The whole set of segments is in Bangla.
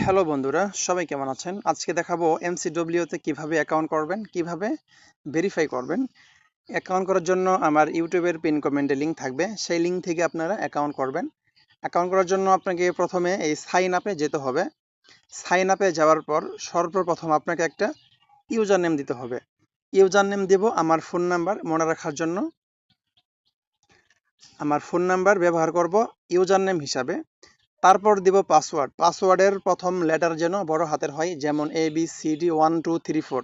হ্যালো বন্ধুরা, সবাই কেমন আছেন? আজকে দেখাবো এমসিডব্লিউতে কীভাবে অ্যাকাউন্ট করবেন, কীভাবে ভেরিফাই করবেন। অ্যাকাউন্ট করার জন্য আমার ইউটিউবের পিন কমেন্টে লিঙ্ক থাকবে, সেই লিঙ্ক থেকে আপনারা অ্যাকাউন্ট করবেন। অ্যাকাউন্ট করার জন্য আপনাকে প্রথমে এই সাইন আপে যেতে হবে। সাইন আপে যাওয়ার পর সর্বপ্রথম আপনাকে একটা ইউজার নেম দিতে হবে। ইউজার নেম দেব আমার ফোন নাম্বার মনে রাখার জন্য। আমার ফোন নাম্বার ব্যবহার করব ইউজার নেম হিসাবে। তারপর দিব পাসওয়ার্ড। পাসওয়ার্ডের প্রথম লেটার যেন বড় হাতের হয়, যেমন A B C D one two three four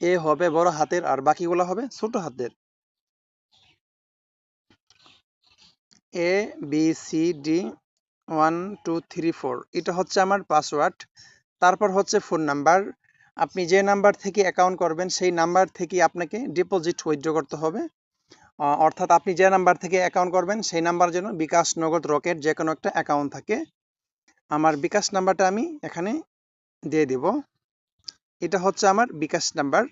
A হবে বড় হাতের, আর বাকিগুলো হবে ছোট হাতের। A B C D one two three four এটা হচ্ছে আমার পাসওয়ার্ড। তারপর হচ্ছে ফোন নাম্বার আপনি যে নাম্বার থেকে অ্যাকাউন্ট করবেন, সেই নাম্বার থেকে আপনাকে ডিপোজিট উইথড্র করতে হবে। অর্থাৎ আপনি যে নাম্বার থেকে অ্যাকাউন্ট করবেন, সেই নাম্বার যেন বিকাশ নগদ রকেট যে কোনো একটা অ্যাকাউন্ট থাকে। আমার বিকাশ নাম্বারটা আমি এখানে দিয়ে দেব। এটা হচ্ছে আমার বিকাশ নাম্বার।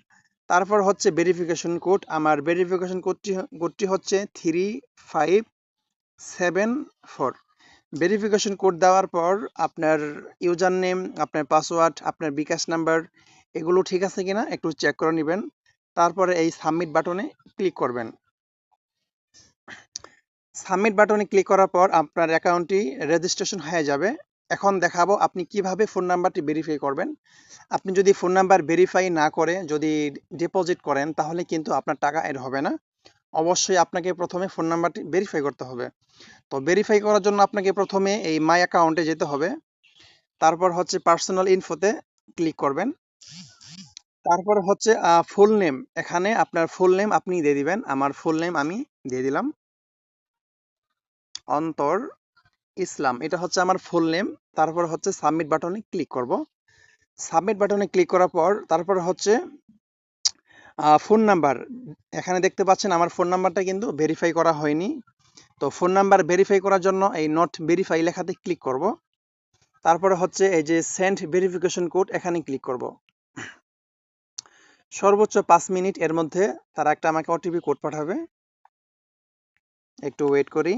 তারপর হচ্ছে ভেরিফিকেশন কোড আমার ভেরিফিকেশন কোডটি কোডটি হচ্ছে three five seven four verification code দেওয়ার পর আপনার ইউজার নেম আপনার পাসওয়ার্ড আপনার বিকাশ নাম্বার, এগুলো ঠিক আছে কিনা একটু চেক করে নেবেন। তারপরে এই সাবমিট বাটনে ক্লিক করবেন। সাবমিট বাটনে ক্লিক করার পর আপনার অ্যাকাউন্টটি রেজিস্ট্রেশন হয়ে যাবে। এখন দেখাবো আপনি কীভাবে ফোন নাম্বারটি ভেরিফাই করবেন। আপনি যদি ফোন নাম্বার ভেরিফাই না করে যদি ডিপোজিট করেন, তাহলে কিন্তু আপনার টাকা এড হবে না। অবশ্যই আপনাকে প্রথমে ফোন নাম্বারটি ভেরিফাই করতে হবে। তো ভেরিফাই করার জন্য আপনাকে প্রথমে এই মাই অ্যাকাউন্টে যেতে হবে। তারপর হচ্ছে পার্সোনাল ইনফোতে ক্লিক করবেন। তারপর হচ্ছে ফুল নেম এখানে আপনার ফুল নেম আপনি দিয়ে দিবেন। আমার ফুল নেম আমি দিয়ে দিলাম। অন্তর ইসলাম, এটা হচ্ছে আমার ফুল নেম তারপর হচ্ছে সাবমিট বাটনে ক্লিক করব। সাবমিট বাটনে ক্লিক করার পর তারপর হচ্ছে ফোন নাম্বার এখানে দেখতে পাচ্ছেন আমার ফোন নাম্বারটা কিন্তু ভেরিফাই করা হয়নি। তো ফোন নাম্বার ভেরিফাই করার জন্য এই নট ভেরিফাই লেখাতে ক্লিক করব। তারপরে হচ্ছে এই যে সেন্ড ভেরিফিকেশন কোড এখানে ক্লিক করব। সর্বোচ্চ পাঁচ মিনিট এর মধ্যে তারা একটা আমাকে ওটিপি কোড পাঠাবে। একটু ওয়েট করি।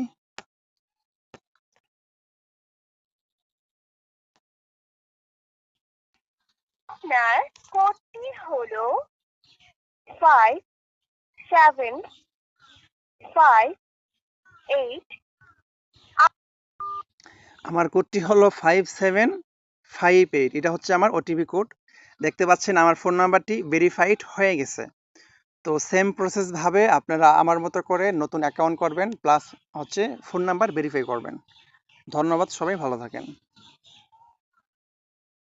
আপনার কোডটি হলো ফাইভ সেভেন ফাইভ এইট আমার কোডটি হলো ফাইভ সেভেন ফাইভ এইট এটা হচ্ছে আমার ওটিপি কোড। দেখতে পাচ্ছেন আমার ফোন নাম্বারটি ভেরিফাইড হয়ে গেছে। তো সেম প্রসেস ভাবে আপনারা আমার মতো করে নতুন অ্যাকাউন্ট করবেন প্লাস হচ্ছে ফোন নাম্বার ভেরিফাই করবেন। ধন্যবাদ, সবাই ভালো থাকেন।